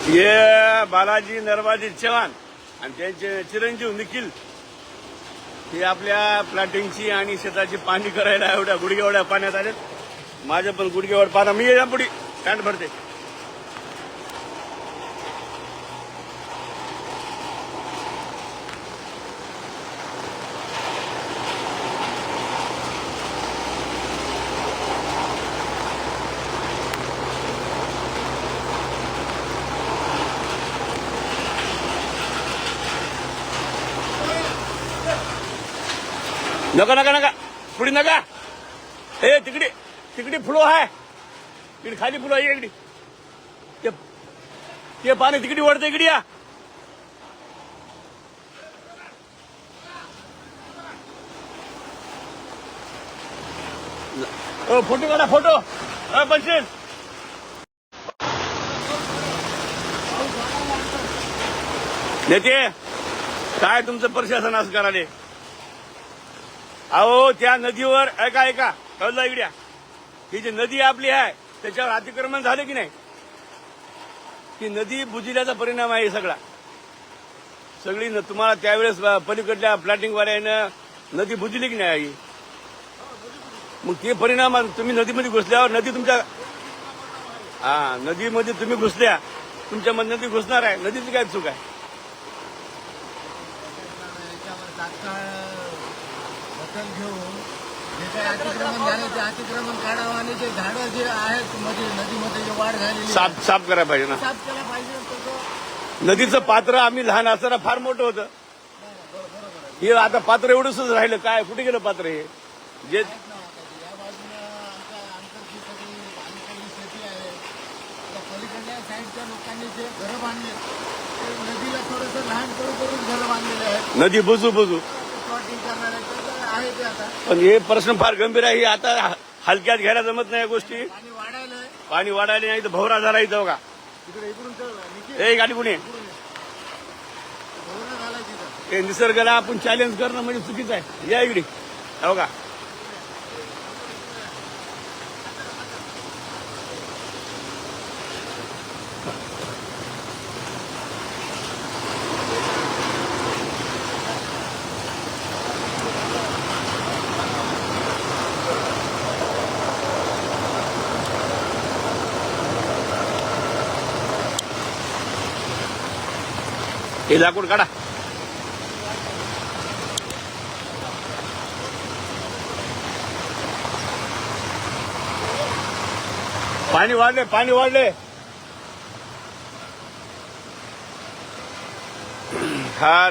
हे बालाजी नरवाजी चव्हाण आणि त्यांचे चिरंजीव निखिल. हे आपल्या प्लॅटिंगची आणि शेताची पाणी करायला एवढ्या गुडघे पाण्यात आलेत. माझ्या पण गुडघेवर पाना. मी या पुढे. पॅन्ट भरते. नका नका नका पुढे नका ए तिकडे तिकडे फुलो आहे. तिकडे खाली फुलो आहे इकडे. ते ते पाणी तिकडे वळतं इकडे या. फोटो काढा फोटो. अ, बनशील नेते काय तुमचं प्रशासन असं कराले अहो त्या नदीवर ऐका ऐका कळलं इकड्या ही जी नदी आपली आहे त्याच्यावर अतिक्रमण झालं की नाही? ती नदी बुजिल्याचा परिणाम आहे सगळा. सगळी न- तुम्हाला त्यावेळेस पलीकडल्या प्लॅटिंगवाल्यानं नदी बुजली की नाही आई? मग ते परिणाम तुम्ही नदीमध्ये घुसल्यावर नदी तुमच्या हा नदीमध्ये तुम्ही घुसल्या तुमच्या मध्ये नदी घुसणार आहे. नदीची काय चूक आहे? दखल घेऊन जे काही अतिक्रमण झाले ते अतिक्रमण काढावं आणि जे झाडं जे आहेत मध्ये नदीमध्ये जे वाढ झालेली आहे, साफ साफ करायला पाहिजे ना. साफ केला पाहिजे तसं नदीचं पात्र आम्ही लहान असताना फार मोठं होतं. हे आता पात्र एवढंच राहिलं. काय? कुठे गेलं पात्र हे? जे आहेत ना आता ते. या बाजूला आमच्या आमची सगळी अलीकडली शेती आहे. त्या पलीकडल्या साईडच्या लोकांनी जे घरं बांधले ते नदीला थोडंसं लहान करू करून घरं बांधलेले आहेत. नदी बुजू बुजू. प्लॉटिंग करणारे आहे ते आता. पण हे प्रश्न फार गंभीर आहे. हे आता हलक्यात घ्यायला जमत नाही या गोष्टी. पाणी वाढायला नाही तर भवरा झाला इथं बघा. तिकडे इकडून तर निखिल. ए गाडी झालाय तिथं. हे निसर्गाला आपण चॅलेंज करणं म्हणजे चुकीचं आहे. या इकडे. हे बघा. हे लाकूड काढा. पाणी वाढले पाणी वाढले. हा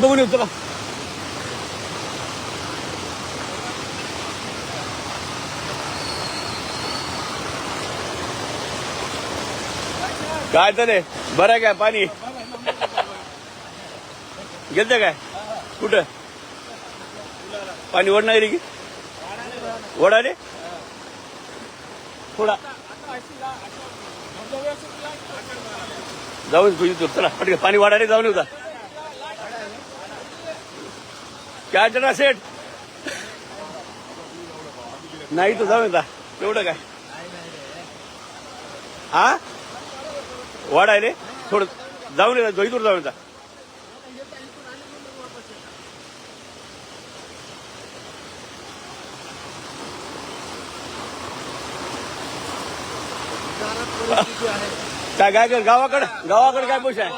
बघून येऊ चला. काय चाले बरं आहे काय पाणी? गेलत काय? कुठं? पाणी ओढणार की? ओढाले थोडा. जाऊन तुझी चला पटकन. पाणी वाढायला जाऊन होता काय जरा सेट नाही तर जाऊन येता. एवढं काय? हा? वाढायले. थोडं जाऊन येतात इथून जाऊन येतात काय काय कर गावाकडे काय पैसे आहे?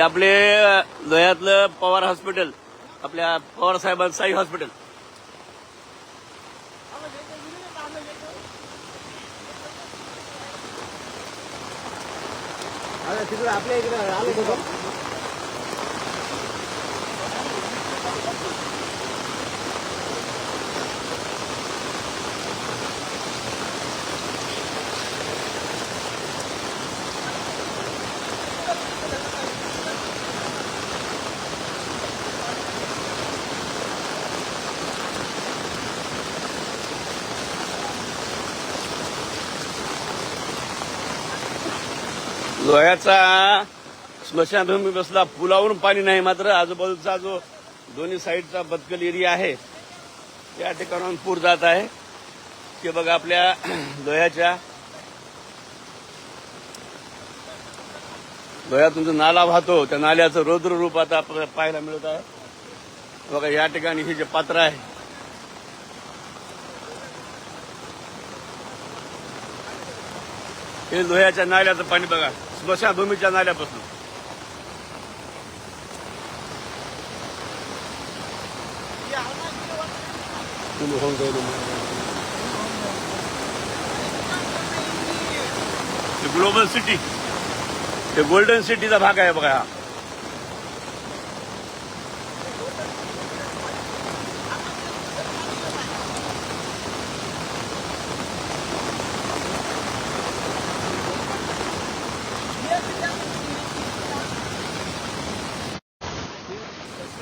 आपले दह्यातलं पवार हॉस्पिटल आपल्या पवार साहेबांचं साई हॉस्पिटल तिकडे आपल्या इकडे आले लोह्याचा स्मशानभूमी बसला. पुलावरून पाणी नाही मात्र आजूबाजूचा जो दोन्ही साईडचा बदकल एरिया आहे त्या ठिकाणाहून पूर जात आहे. ते बघा आपल्या लोह्याच्या. लोह्यातून जो नाला वाहतो त्या नाल्याचं रौद्र रूप आता आपल्याला पाहायला मिळत आहे. बघा या ठिकाणी हे जे पात्र आहे हे लोह्याच्या नाल्याचं पाणी बघा. स्मशानभूमीच्या नाल्यापासून तुम्ही होऊन ग्लोबल सिटी ते गोल्डन सिटीचा भाग आहे बघा हा.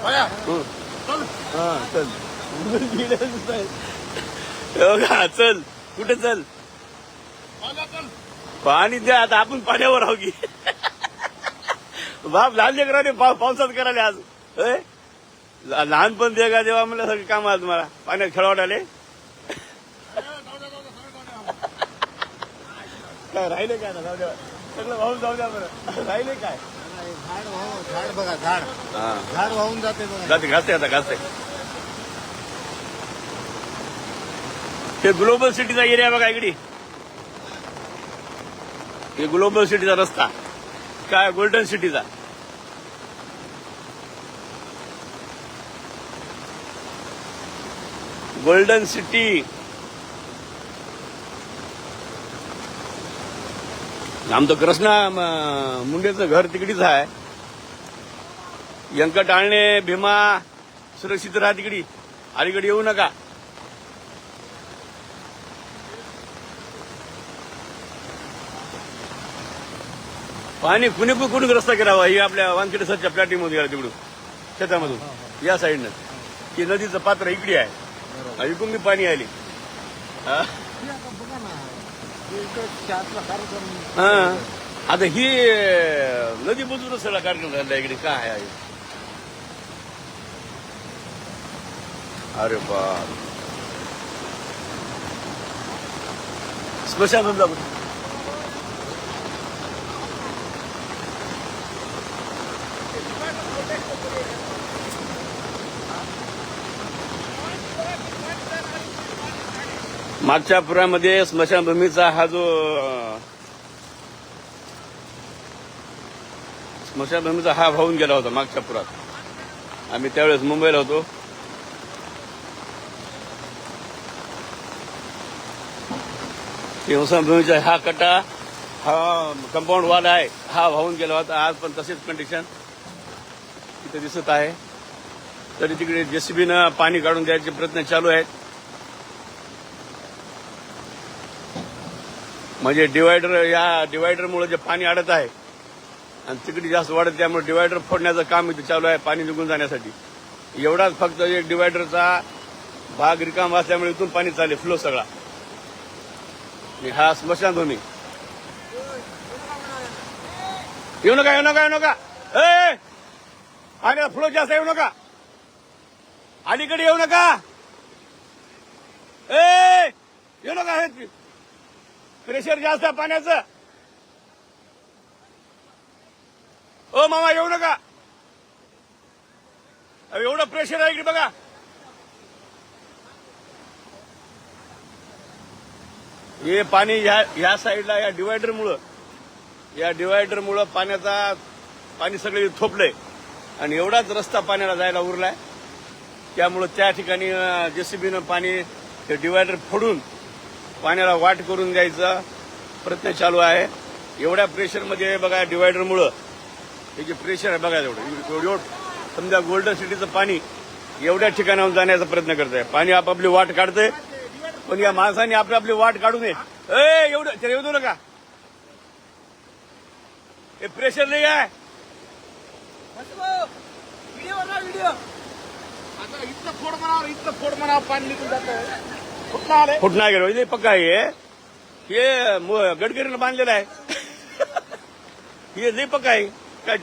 हं. हा चल का? चल. कुठे चल? पाणी द्या आता आपण पाण्यावर आहो की. बाप लहान लेकराने पाव पावसात करायला आज. होय? लहानपण दे का देवा म्हणलं सगळं काम आज मला. पाण्यात खेळवाट आले काय राहिले काय ना जाऊ द्या. सगळं वाहून जाऊ द्या बरं. राहिले काय? झाड वाहून झाड बघा झाड. हा. झाड वाहून जाते बघा. जाते घासते आता घासते. हे ग्लोबल सिटीचा एरिया बघा इकडे. हे ग्लोबल सिटीचा रस्ता. काय गोल्डन सिटीचा. Golden city. आमचं कृष्णा मुंडेचं घर तिकडीच आहे. व्यंकट आळणे भीमा सुरक्षित राहा तिकडे. अलीकडे येऊ नका. पाणी कुणी पण कुणी रस्ता करावा ही आपल्या वानखेडे सरच्या प्लॅटिंगमध्ये गेला तिकडून शेतामधून या साईडनं. की नदीचं पात्र इकडे आहे. इकडून मी पाणी आली. हा? आता कार्यक्रम हा. आता ही नदी बुजून सगळा कार्यक्रम झाला इकडे काय आहे अरे बाप स्मशानभूमीला कुठे मागच्या पुरामध्ये स्मशानभूमीचा हा जो स्मशानभूमीचा हा वाहून गेला होता मागच्या पुरात. आम्ही त्यावेळेस मुंबईला होतो. स्मशानभूमीचा हा कट्टा हा कंपाऊंड वॉल आहे हा वाहून गेला होता. आज पण तसेच कंडिशन इथे दिसत आहे. तरी तिकडे जेसीबीनं पाणी काढून द्यायचे प्रयत्न चालू आहेत. म्हणजे डिवायडर या डिवायडरमुळे जे पाणी अडत आहे आणि तिकडे जास्त वाढत त्यामुळे डिवायडर फोडण्याचं काम इथे चालू आहे पाणी निघून जाण्यासाठी. एवढाच फक्त एक डिवायडरचा भाग रिकाम असल्यामुळे इथून पाणी चालेल फ्लो सगळा. आणि हा स्मशानभूमी येऊ नका येऊ नका येऊ नका. ए पाण्याचा फ्लो जास्त येऊ नका. अलीकडे येऊ नका. ए येऊ नका हे प्रेशर जास्त आहे पाण्याचं. ओ मामा येऊ नका. एवढं प्रेशर आहे इकडे बघा. हे पाणी ह्या ह्या साईडला या डिवायडरमुळं या डिवायडरमुळं पाण्याचा पाणी सगळे थोपलंय. आणि एवढाच रस्ता पाण्याला जायला उरलाय. त्यामुळं त्या ठिकाणी जेसीबीनं पाणी ते डिवायडर फोडून पाण्याला वाट करून द्यायचा प्रयत्न चालू आहे. एवढ्या प्रेशरमध्ये बघा डिवायडरमुळं हे जे प्रेशर आहे बघा एवढं. एवढं समजा गोल्डन सिटीचं पाणी एवढ्या ठिकाणाहून जाण्याचा प्रयत्न करत आहे पाणी आपापली वाट काढतंय. पण या माणसाने आपली आपली वाट काढू नये. ए एवढं त्याला येऊ नका हे प्रेशर नाही आहे. आता इथलं फोड म्हणावं इथलं फोड म्हणावं पाणी निघून जातं फुटणार. गेलो हे पक्का हे. मो- गडकरीनं बांधलेलं आहे. हे लई पक्का आहे. काय?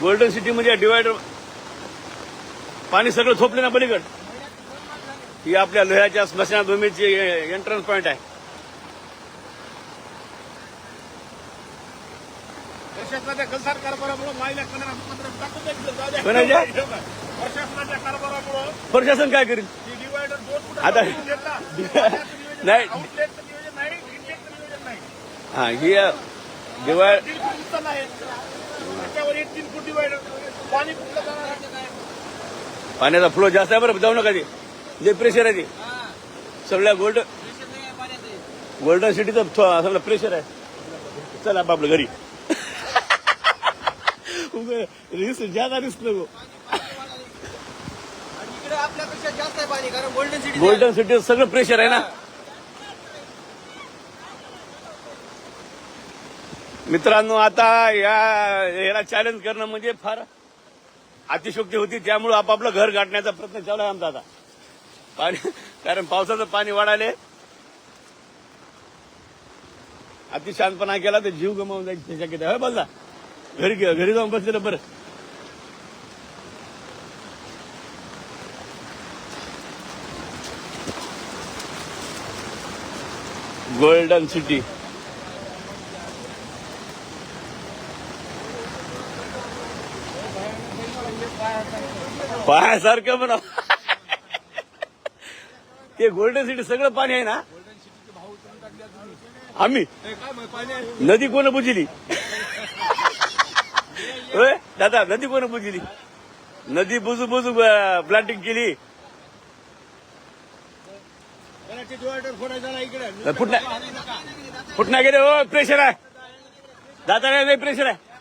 गोल्डन सिटी मध्ये डिवायडर पाणी सगळं थोपले ना पलीकड. ही आपल्या लोह्याच्या स्मशानभूमीची एंट्रन्स पॉइंट आहे. गलसार कारभारामुळे टाकून? प्रशासनाच्या कारभारामुळे. प्रशासन काय करेल? आता- नाही. हा ही काय? पाण्याचा फ्लो जास्त आहे बरं जाऊ नका ते. जे प्रेशर आहे ते. सगळ्या गोल्ड गोल्डन सिटीचं सगळं प्रेशर आहे. चला आप आपलं घरी रिस्क ज्यादा रिस्क नको. आपल्यापेक्षा जास्त आहे पाणी कारण गोल्डन सिटी गोल्डन सगळं प्रेशर आहे ना. मित्रांनो आता या याला चॅलेंज करणं म्हणजे फार अतिशोक्ती होती. त्यामुळे आपापलं घर गाठण्याचा प्रयत्न चालू आहे आमचा आता. पाणी कारण पावसाचं पाणी वाढायले. अति शांतपणा केला तर जीव गमावून जायची शक्यता आहे बोलला. घरी घरी जाऊन बसलेलं बरं. Golden city. पायासारखं म्हणा ते गोल्डन सिटी सगळं पाणी आहे ना? आम्ही. नदी कोण बुजली? होय? दादा नदी कोण बुजली? नदी बुजू बुजू प्लांटिंग केली त्याला डिवायडर फोडायचा ना इकडे फुटण्या फुटण्या गेले हो प्रेशर आहे. दादा प्रेशर आहे.